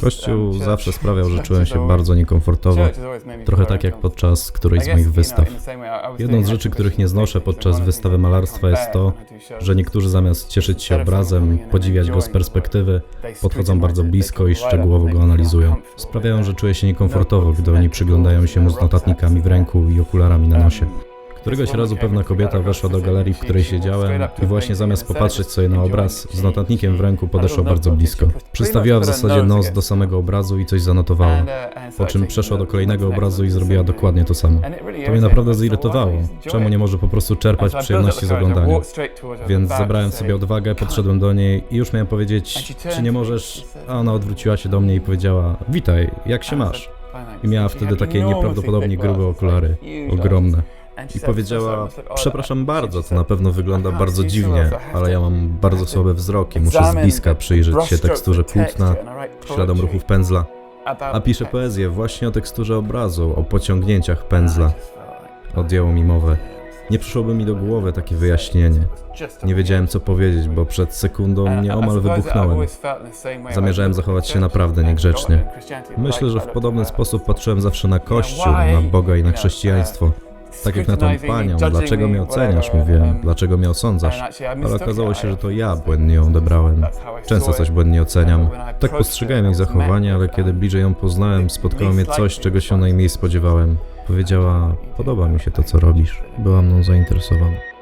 Kościół zawsze sprawiał, że czułem się bardzo niekomfortowo, trochę tak jak podczas którejś z moich wystaw. Jedną z rzeczy, których nie znoszę podczas wystawy malarstwa jest to, że niektórzy zamiast cieszyć się obrazem, podziwiać go z perspektywy, podchodzą bardzo blisko i szczegółowo go analizują. Sprawiają, że czuję się niekomfortowo, gdy oni przyglądają się mu z notatnikami w ręku i okularami na nosie. Któregoś razu pewna kobieta weszła do galerii, w której siedziałem i właśnie zamiast popatrzeć sobie na obraz, z notatnikiem w ręku podeszła bardzo blisko. Przystawiła w zasadzie nos do samego obrazu i coś zanotowała. Po czym przeszła do kolejnego obrazu i zrobiła dokładnie to samo. To mnie naprawdę zirytowało. Czemu nie może po prostu czerpać przyjemności z oglądania? Więc zebrałem sobie odwagę, podszedłem do niej i już miałem powiedzieć, czy nie możesz, a ona odwróciła się do mnie i powiedziała, witaj, jak się masz? I miała wtedy takie nieprawdopodobnie grube okulary, ogromne. I powiedziała, przepraszam bardzo, to na pewno wygląda bardzo dziwnie, ale ja mam bardzo słaby wzrok i muszę z bliska przyjrzeć się teksturze płótna, śladom ruchów pędzla, a piszę poezję właśnie o teksturze obrazu, o pociągnięciach pędzla. Odjęło mi mowę. Nie przyszłoby mi do głowy takie wyjaśnienie. Nie wiedziałem co powiedzieć, bo przed sekundą nieomal wybuchnąłem. Zamierzałem zachować się naprawdę niegrzecznie. Myślę, że w podobny sposób patrzyłem zawsze na Kościół, na Boga i na chrześcijaństwo. Tak jak na tą panią, dlaczego mnie oceniasz, mówiłem, dlaczego mnie osądzasz, ale okazało się, że to ja błędnie ją odebrałem. Często coś błędnie oceniam. Tak postrzegałem jej zachowanie, ale kiedy bliżej ją poznałem, spotkało mnie coś, czego się najmniej spodziewałem. Powiedziała, podoba mi się to, co robisz. Była mną zainteresowana.